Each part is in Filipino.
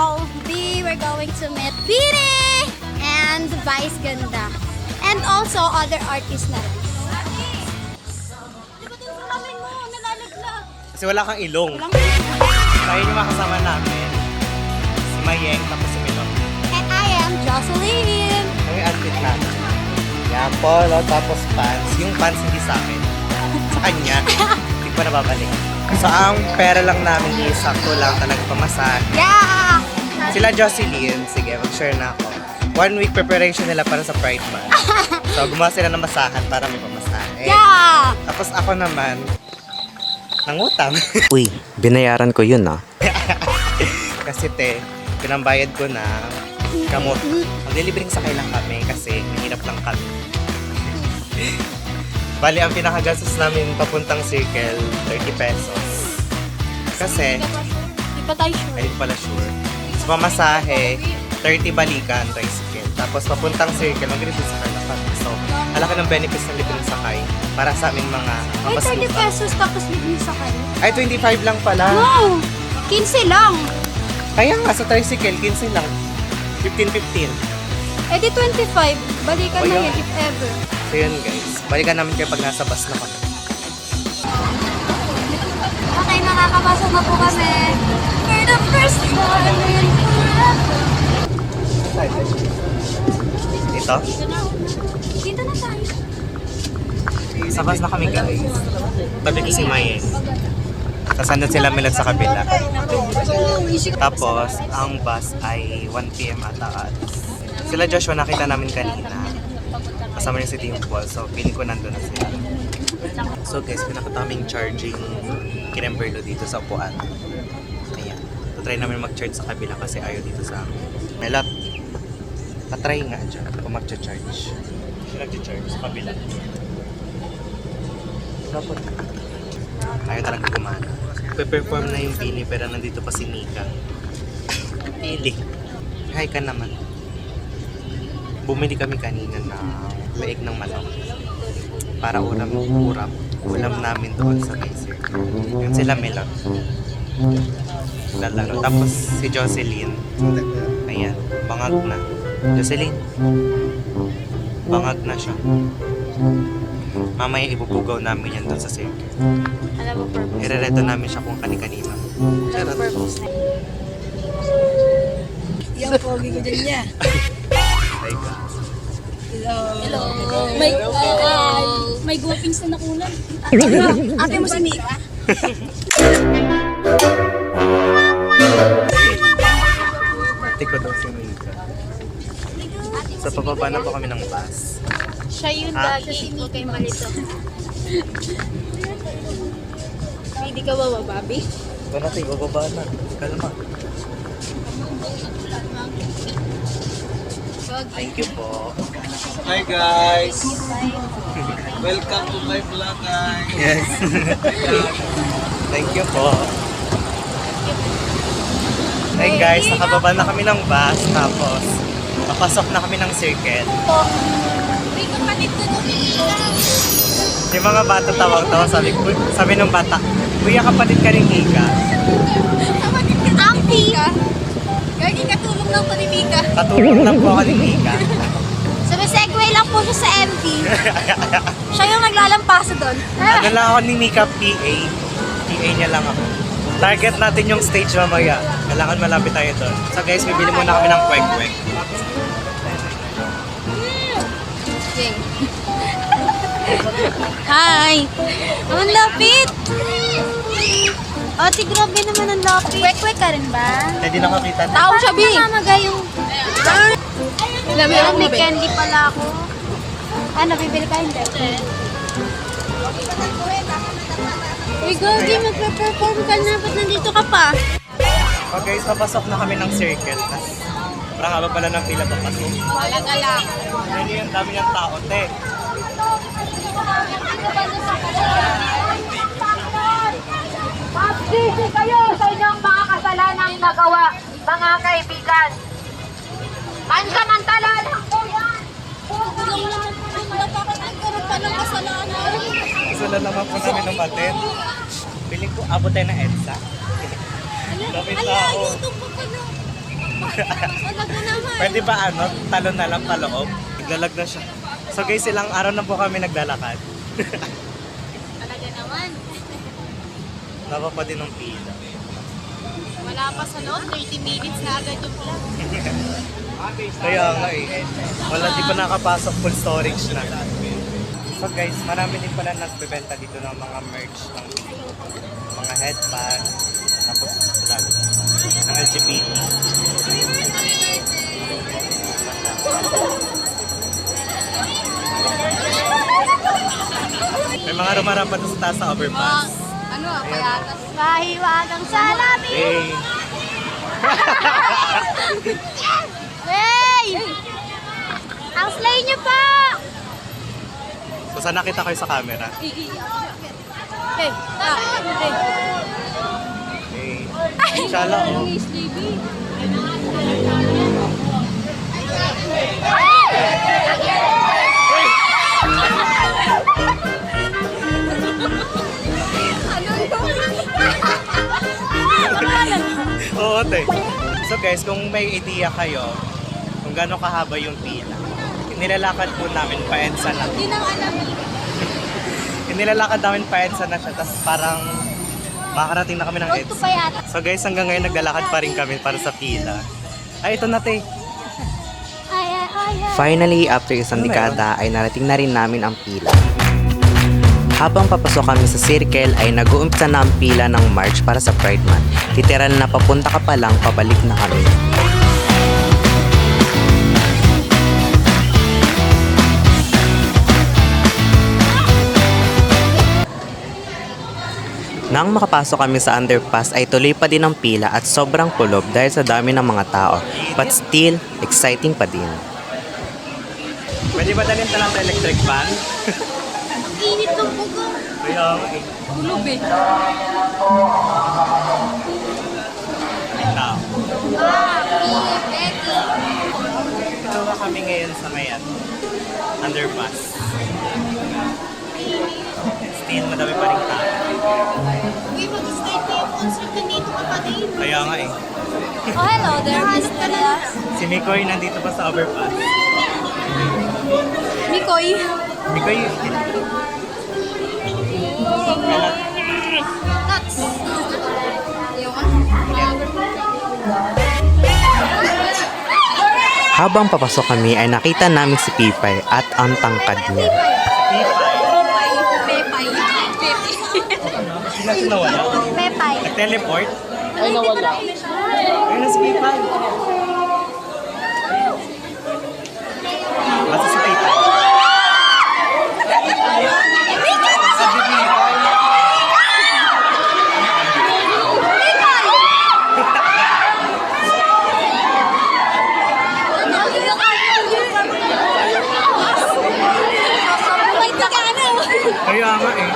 Bukakabo B. We're going to meet Piri and Vice Ganda. And also other artists na rin. Kasi wala kang ilong. Kaya yung makasama namin, si Mayeng tapos si Milon. And I am Jocelyn. Yung outfit namin. Yan, polo, tapos pants. Yung pants hindi sa akin. Sa kanya. Hindi ko nababalik. So, ang pera lang namin is sakto lang talaga pamasahe. Yeah! Sila Jocelyn, sige, mag-share na ako. One week preparation nila para sa Pride Month. So, gumawa sila ng masahan para may pamasahe. Yeah! Tapos ako naman, nangutang. Uy, binayaran ko yun ah. kasi te, pinambayad ko na gamot. Ang delivering sakay lang kami kasi mahirap lang kami. Bali, ang pinakagastos namin papuntang circle, 30 pesos. Kasi, Di ba tayo sure? ay hindi pala sure. Sa pamasahe, 30 balikan, tricycle. Tapos papuntang circle, mag-release sakay na kami. So, alaki ng benefits ng libreng sakay para sa aming mga Ay, 30 mapaslutan. pesos tapos libre sa kayo. Ay, 25 lang pala. No! 15 lang. Kaya nga, sa tricycle, 15 lang. 15-15. Eh di 25. Balikan na yun. yan if ever. So yun guys, balikan namin kayo pag nasa bus na kami. Okay, nakakapasok na po kami. The first time in forever. Ito, Dito na. Dito na tayo. sa bus na kami guys. Tabi ko si Mayen. Sasandot sila milag sa kabila. Tapos, ang bus ay 1pm ata alis. Sila Joshua nakita namin kanina. Kasama niya si Dimple, so feeling ko nandun na sila. So guys, pinakataming charging kinemberlo dito sa upuan. Ayan. So try namin mag-charge sa kabila kasi ayaw dito sa amin. Melot, patry nga dyan kung mag-charge. Siya nag-charge sa kabila. Dapat. Ayaw talaga gumana. Pe-perform na yung Pili pero nandito pa si Mika. Pili. Hi ka naman. Bumili kami kanina na leeg ng manok. Para ulam, uram. Ulam namin doon sa may circle. Yun sila Melon. Lalaro. Tapos si Jocelyn. Ayan, bangag na. Jocelyn. Bangag na siya. Mamaya ibubugaw namin yan doon sa circle. Alam mo purpose. Irereto namin siya kung kani-kanina. Alam mo purpose na. Yung pogi ko dyan niya. Ay, ka. Hello. May, uh, may gupings na nakunan. Ate mo si Mika? ko daw si Mika. So, pababa na po kami ng bus. Siya yun Ah. lagi. Huwag kayo malito. Hindi ka babababi? Ito na tayo, bababa na. Kalma. Thank you po. Hi guys! Welcome to my vlog guys! Yes. Thank you po. Hey guys, nakababa na kami ng bus. Tapos, papasok na kami ng nung Yung mga bata tawag to, sabi, sabi ng bata, Kuya kapatid ka ni Mika. Kapatid ka. Ampi. Gagi katulong lang po ni Mika. Katulong lang po ako ni Mika. Sabi, segue lang po siya sa MV. siya yung naglalampasa doon. ano lang ako ni Mika PA. PA niya lang ako. Target natin yung stage mamaya. Kailangan malapit tayo doon. So guys, bibili muna kami ng kwek-kwek. Okay. Hi! Ang lapit! Ate, grabe naman ang lapit. Kwek-kwek ka rin ba? Eh, di nakakita na. Tao siya, Bi. Namamagay yung... Alam Pero may candy pala ako. Ano, bibili ka hindi? Uy, Gogi, magpe-perform ka na. Ba't nandito ka pa? So guys, papasok na kami ng circle. Tapos, parang haba pala ng pila papasok. Talaga lang. Yan yung dami ng tao, te. Magsisi kayo sa inyong mga kasalanang nagawa, mga kaibigan. Pansamantala lang po yan. Nagkaroon pa ng kasalanan? Na naman po namin umatin. Piling ko abot tayo ng EDSA. Lapit na ako. Pwede ba ano, talon na lang paloob? Naglalag na siya. So guys, ilang araw na po kami naglalakad. Talaga naman. Napa pa din ng pila. Wala pa sa loob, 30 minutes na agad yung vlog. Kaya nga eh. Wala, di pa nakapasok full storage na. So guys, marami din pala nagbebenta dito ng mga merch ng mga headband, tapos flag ng LGBT. May mga rumarapan doon sa taas sa overpass. Ano ah, payatas? Mahiwagang salamin! Hey! Hey! Ang slay niyo pa! So saan nakita kayo sa camera? Hey! Ah, hey! Hey! Siya lang oh. Oo, te. So guys, kung may idea kayo kung gaano kahaba yung pila, nilalakad po namin pa EDSA na. Yun ang alam. Nilalakad namin pa EDSA na siya, tapos parang makakarating na kami ng EDSA. So guys, hanggang ngayon naglalakad pa rin kami para sa pila. Ay, ito na, te. Finally, after isang Ano dekada ay narating na rin namin ang pila. Habang papasok kami sa circle ay nag-uumpisa na ang pila ng march para sa Pride Month. Literal na papunta ka pa lang, pabalik na kami. Nang makapasok kami sa underpass ay tuloy pa din ang pila at sobrang kulob dahil sa dami ng mga tao. But still, exciting pa din. Pwede ba dalhin talang sa electric fan? Ang init ng bugo. Kaya nga eh. Eh. Tao. Ah, Becky. Ito na kami ngayon sa may ano, underpass. Still, madami pa rin tao. Uy, mag-stay pa yung concert nandito ka pa din. Kaya nga eh. Oh, hello there, Mr. Si Mikoy nandito pa sa overpass. Mikoy. Mikoy, Nuts. Habang papasok kami ay nakita namin si Pipay at ang tangkad niya. Pepay. Pepay. Pepay. Sila sila wala. Pepay. Nag-teleport? Ay, nawala. Ay, nasa PayPal. Basta si PayPal. Sabi PayPal. Kaya nga eh.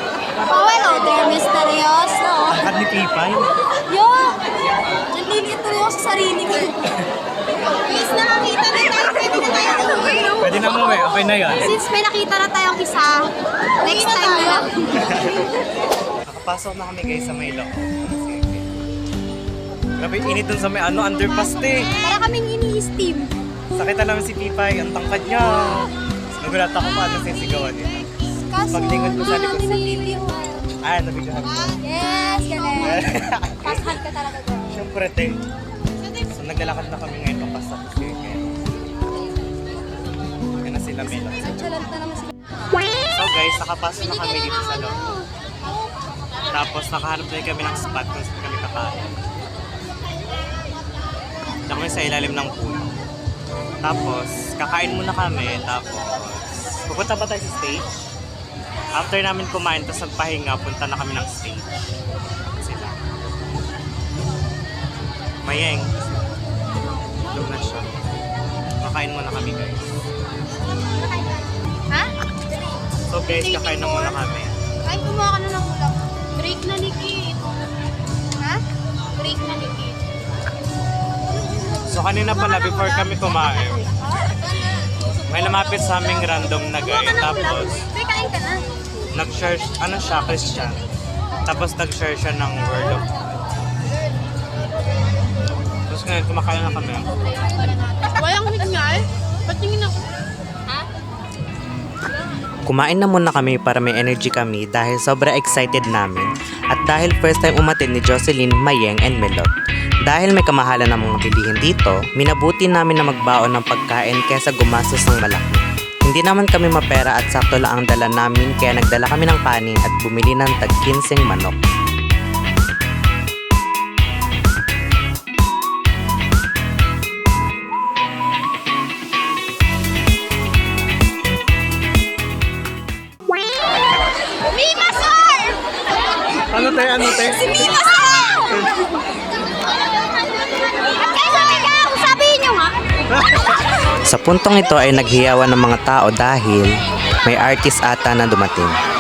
Oh, hello there, misteryoso. Tangkad ni PayPal. Yo! Nandito ako sa sarili ko. Please, nakakita na tayo. Pwede na tayo umuwi. Pwede na umuwi. Okay na yan. Since may nakita na tayong isa, next time na lang. Nakapasok na kami guys sa may loob. Grabe, init dun sa may ano, underpass te. Para kaming ini-steam. Sakita namin si Pipay, ang tangkad niya. Nagulat ako pa ano sisigawan niya. Kaso, Paglingon mo sa likod sa na-video. Ah, nabigyan ko. Yes, galing. Pasahan ka talaga girl. Siyempre, te. So, naglalakad na kami ngayon papas sa circle. Yan na sila Melo. Chalant na naman sila. So guys, nakapasok na kami dito sa loob. Tapos nakahanap na kami ng spot kung saan kami kakain. Dito kami sa ilalim ng pool. Tapos, kakain muna kami. Tapos, pupunta pa tayo sa stage. After namin kumain, tapos nagpahinga, punta na kami ng stage. Sila. Mayeng. Tulog na siya. Kakain muna kami guys. Ha? So guys, kakain na muna kami. Ay, kumuha ka na ng ulam. Break na ni Kit. Ha? Break na ni Kit. So kanina pala, before kami kumain, may lumapit sa aming random na guy. Tapos, nag-share, ano siya, Christian. Tapos nag-share siya ng word of Ngayon, kumakain na kami. Walang hingal. Patingin ako. Kumain na muna kami para may energy kami dahil sobra excited namin at dahil first time umatid ni Jocelyn, Mayeng and Melot. Dahil may kamahalan ng mga bilihin dito, minabuti namin na magbaon ng pagkain kesa gumastos ng malaki. Hindi naman kami mapera at sakto lang ang dala namin kaya nagdala kami ng kanin at bumili ng tag 15 manok. Ano tayo, ano! At kayo sumigaw, sabihin nyo nga. Sa puntong ito ay naghiyawan ng mga tao dahil may artist ata na dumating.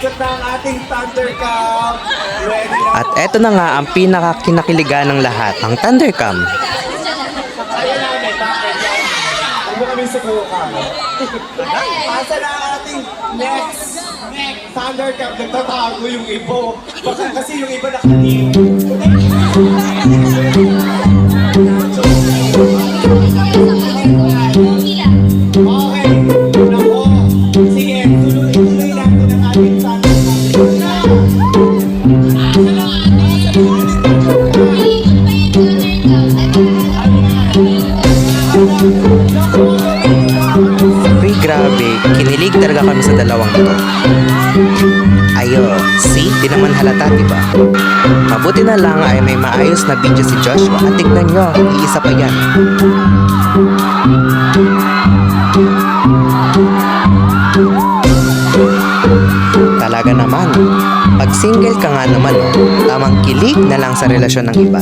Umiikot na ang ating Thundercam. Ready na At eto na nga ang pinakakinakiligan ng lahat, ang Thundercam. Kaya namin, bakit yan? Huwag mo kami subukan. Asa na ang ating next next Thundercam? Nagtatago yung ibo. Baka kasi yung iba nakaliw. Okay. Talaga kami sa dalawang to. Ayo, see? Di naman halata, di ba? Mabuti na lang ay may maayos na video si Joshua at tignan nyo, iisa pa yan. Talaga naman. Pag single ka nga naman, oh, tamang kilig na lang sa relasyon ng iba.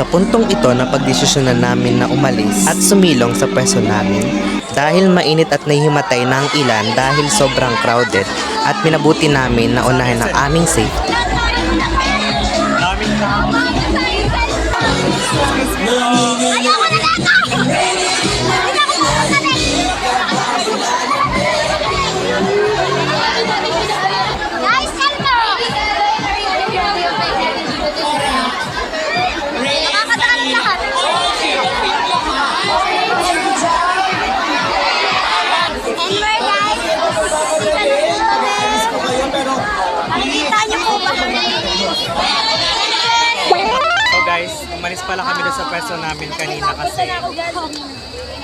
Sa puntong ito na pagdesisyonan namin na umalis at sumilong sa pwesto namin dahil mainit at nahihimatay na ilan dahil sobrang crowded at minabuti namin na unahin ang aming safety. Umalis pala kami doon sa pwesto namin kanina kasi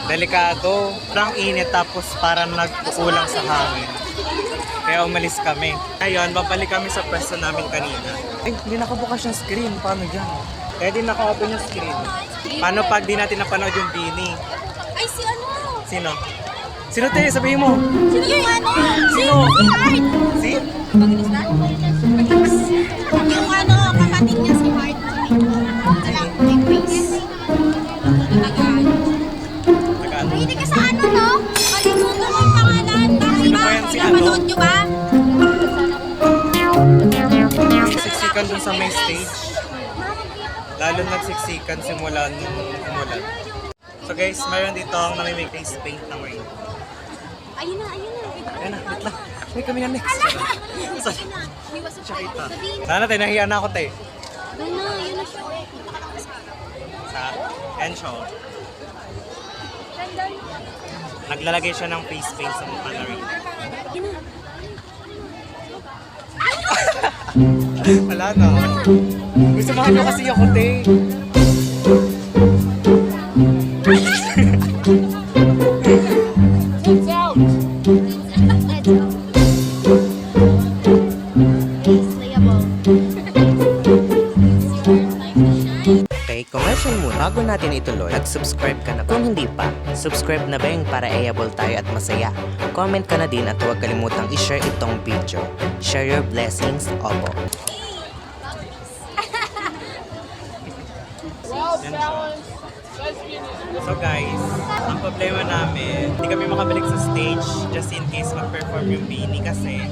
delikado. Sobrang init tapos parang nagkukulang sa hangin. Kaya umalis kami. Ngayon, babalik kami sa pwesto namin kanina. Ay, hindi nakabukas yung screen. Paano dyan? Kaya di naka-open yung screen. Paano pag di natin napanood yung Bini? Ay, si ano? Sino? Sino tayo? Sabihin mo. Sino yung ano? Sino? Si? Yung napanood ano? niyo ba? Siksikan dun sa may stage. Lalo nagsiksikan simula nung umulan. So guys, mayroon dito ang namimig face paint ng rain. Ayun na, ayun na. Ayan na, wait lang. May kami na next. Sorry. Sana tayo, nahiya na ako tayo. Doon na, yun na siya. Sa Ensho. Naglalagay siya ng face paint sa mukha na rin. Wala na. Gusto niyo kasi ako, te. Bago natin ituloy, nag-subscribe ka na ba? Kung hindi pa, subscribe na bang para ayable tayo at masaya. Comment ka na din at huwag kalimutang i-share itong video. Share your blessings, opo. So guys, ang problema namin, hindi kami makabalik sa stage just in case mag-perform yung Beanie kasi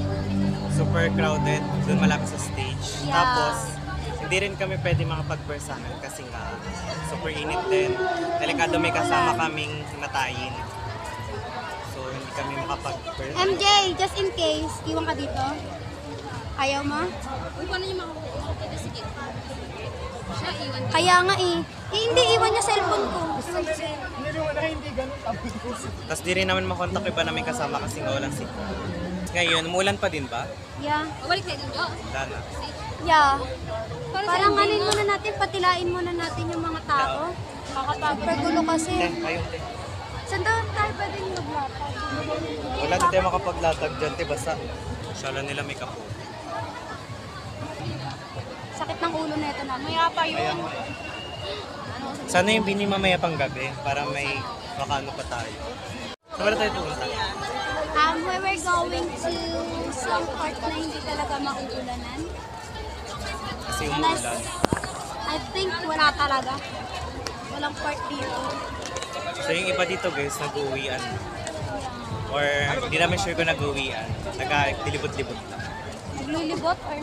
super crowded doon malapit sa stage. Yeah. Tapos, hindi rin kami pwede makapagpersahan kasi nga super init din. Delikado may kasama kaming himatayin. So, hindi kami makapag-persahan. MJ, just in case, iwan ka dito. Ayaw mo? Uy, paano yung mga Sige. Siya, iwan ka. Kaya nga eh. Eh, hindi, iwan niya cellphone ko. Tapos di rin naman makontak iba na may kasama kasi nga walang signal. Ngayon, umulan pa din ba? Yeah. Balik tayo dito. Wala na. Yeah. Para Parang anin muna natin, patilain muna natin yung mga tao. Super gulo kasi. Ayun din. Saan daw tayo pwedeng maglatag? Wala din tayo makapaglatag dyan, te, basta. Shala nila may kapo. Sakit ng ulo na ito na. Maya pa yun. Sana yung bini mamaya pang gabi para may makano pa tayo. Saan ba na tayo pumunta? Um, we were going to some part na hindi talaga mauulanan. Kasi umuulan. I think wala talaga. Walang part dito. So yung iba dito guys, nag-uwian. Or hindi namin sure kung nag-uwian. Nagka-dilibot-libot lang. Naglulibot or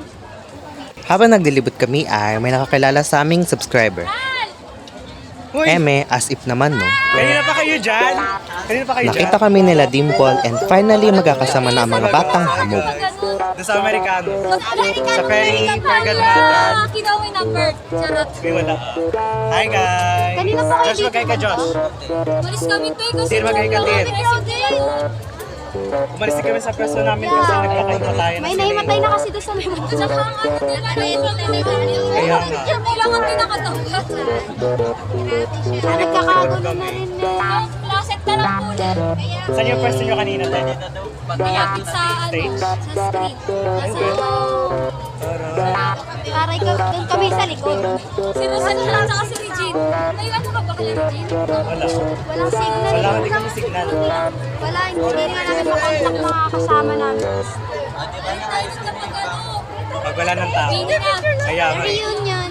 Habang naglilibot kami ay may nakakilala sa aming subscriber. Uy! Eme, as if naman no. Kanina pa kayo dyan? Kanina pa kayo dyan? Nakita kami nila Dimple and finally magkakasama na ang mga batang hamog. Doon sa Amerikano. American Sa Ferry, American Perganadan. Kinawin number. Charot. May wala. Hi guys! Kanina pa Josh, magkay ka Josh. Malis kami to eh kasi magkay ka din. Crowded. Umalis din kami sa preso namin kasi nagkakahimatay na May nahimatay na kasi doon sa may Tsaka ang ano nila na ito Kaya nga. Kailangan din nakatanggap. Ah, nagkakagulo na rin eh. Na lang po Kaya Saan yung pwesto nyo kanina tayo? malapit sa ano, Stage? sa screen. Nasa Aray ka, doon kami sa likod. si Rosalie at saka si Regine. May ano ka ba Regine? Wala. Walang signal. Wala, hindi kami signal. Wala, hindi nga namin makontak mga kasama namin. Ay, tayo kapag ano. Pag wala ng tao. Bini na. Kaya eh. Reunion.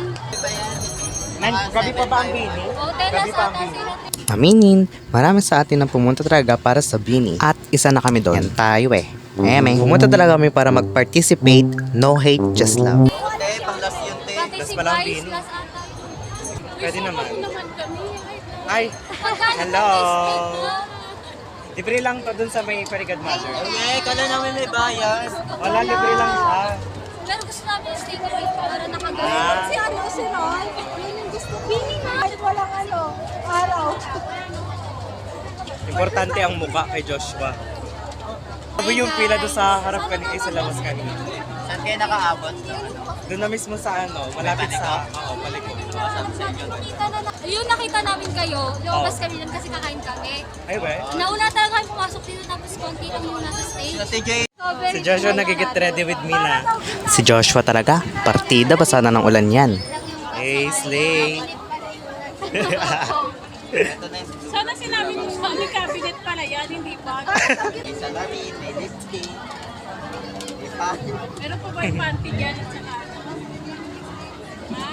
Man, gabi pa ba ang bini? Gabi sa pa ang atas. bini. Aminin, marami sa atin ang pumunta talaga para sa Bini. At isa na kami doon. Yan tayo eh. Eme, pumunta talaga kami para mag-participate. No hate, just love. Pati Tas si palang Vice bini. plus ata. Pwede naman. naman kami. Ay, Hello. libre lang to dun sa may Perigad Mother. Eh, kala namin may bayad. Wala, libre lang siya. Pero gusto namin yung stay kami para nakagawa. Ah. Si ano, si Ron? Yun yung gusto. Bini na. Walang ano, araw. Importante ang muka kay Joshua. Sabi yung pila doon sa harap kanina, sa labas kanina. Saan kayo nakaabot? Doon na mismo sa ano, malapit sa, oo, palikod. Nakita na, yun nakita namin kayo. Lumabas kami nun kasi kakain kami. Ay, ba? Nauna talaga kami pumasok dito tapos konti lang muna sa stage. Si Joshua nagigit ready with me na. Si Joshua talaga, partida basa na ng ulan yan. Hey, Slay! Sana sinabi mo sa cabinet pala yan, hindi ba? May salamin, may lipstick. May pa. Meron pa ba yung panty dyan at saka ano? Ha?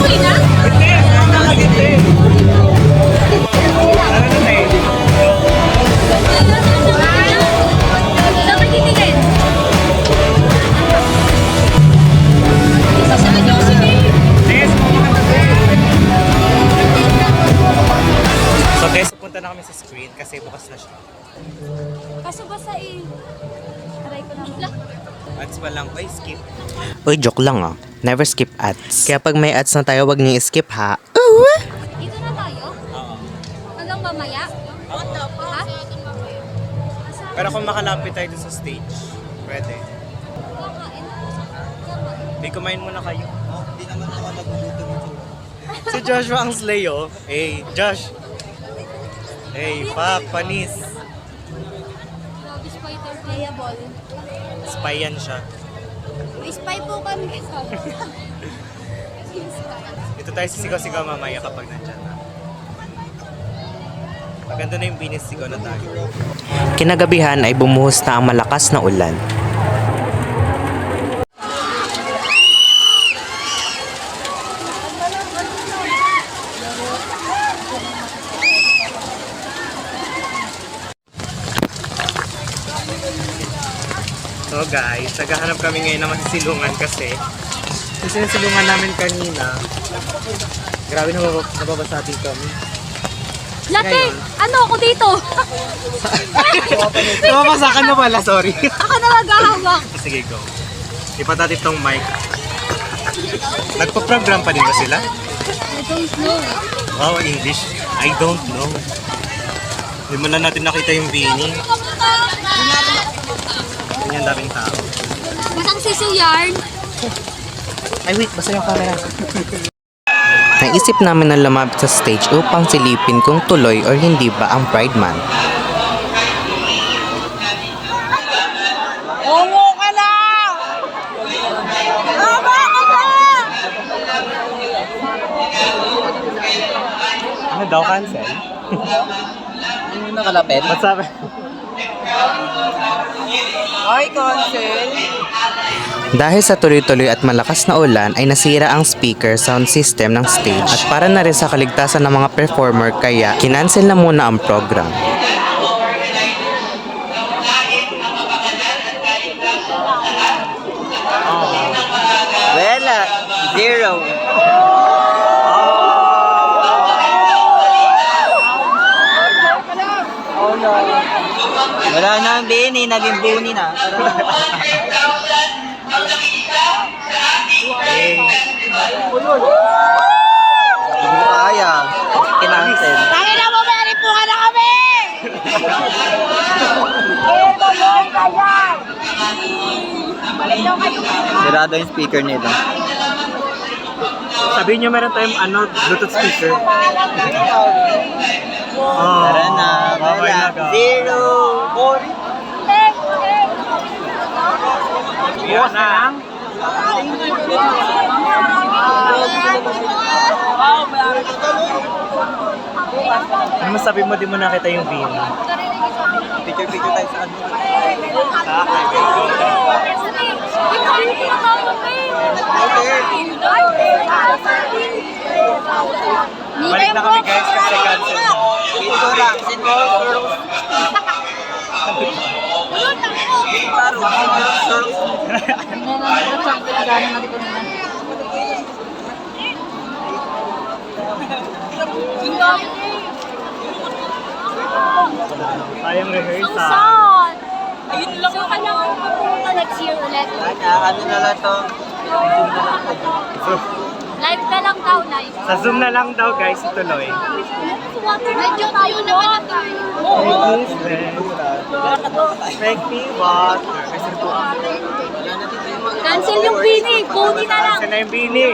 Uy na? Hindi! Nakakagiti! Ano So guys, pupunta na kami sa screen kasi bukas na siya. Kaso basta eh. Aray ko na. Ads pa lang, ay skip. Uy, joke lang ah. Never skip ads. Kaya pag may ads na tayo, wag niyo skip ha. Dito na tayo? Oo. Hanggang mamaya? Ha? Pero kung makalapit tayo dun sa stage, pwede. Di kumain muna kayo. Oh, Hindi naman ako nagugutom ito. Si Joshua ang slay oh. Hey, Josh! Hey, pak, panis. Grabe spider. Playable. Spy yan siya. May spy po kami. Dito tayo sisigaw-sigaw mamaya kapag nandyan na. Maganda na yung binis sigaw na tayo. Kinagabihan ay bumuhos na ang malakas na ulan. Guys, naghahanap kami ngayon ng masisilungan kasi kasi yung silungan namin kanina, grabe nabab- nababasa din kami. Lati, ano ako dito? Nababasa ka na pala, sorry. Ako na maghahawak. Sige, go. Ipatatip tong mic. Nagpa-program pa din ba sila? I don't know. Wow, English. I don't know. Hindi mo na natin nakita yung Vinny. Ganyan daming tao. Masang sisu yarn. Ay, wait. Basta yung camera. Naisip namin na lumapit sa stage upang silipin kung tuloy or hindi ba ang Pride Month. Ungo ka na! Tama ka na! Ano daw, cancel? Ano nakalapit? Ba't sabi? Ay, cancel. Dahil sa tuloy-tuloy at malakas na ulan ay nasira ang speaker sound system ng stage at para na rin sa kaligtasan ng mga performer kaya kinansel na muna ang program. Wala. Zero. Wala na ang bini, naging buni na. Hindi ko kaya. Kinancel. Tangina mo, Mary, punga na kami! Sirado yung speaker nila. Sabihin nyo meron tayong ano, Bluetooth speaker. Oh, Tara na. Wala. na ka. Zero. Yan na. Ano masabi mo di mo nakita yung Vinny? Picture-picture tayo sa ano. Balik na kami guys kasi cancel na. Dito lang. Sino? Tayong rehearsal. Sad. Ayun lang. So, kailangan ko pumunta next year ulit. Ano na lang to? Live na lang daw, live. Sa Zoom na lang daw guys ituloy. Medyo tayo na water. Effective water. Cancel yung bini. Buni na lang. Kasi na yung Vinny.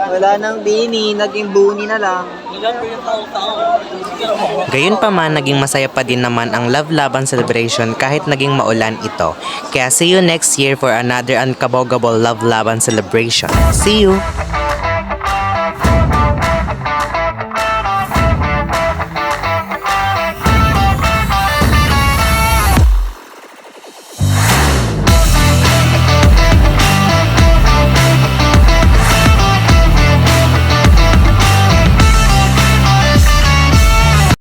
Wala nang bini, naging buni na lang. Gayunpaman, naging masaya pa din naman ang Love Laban celebration kahit naging maulan ito. Kaya see you next year for another unkabogable Love Laban celebration. See you!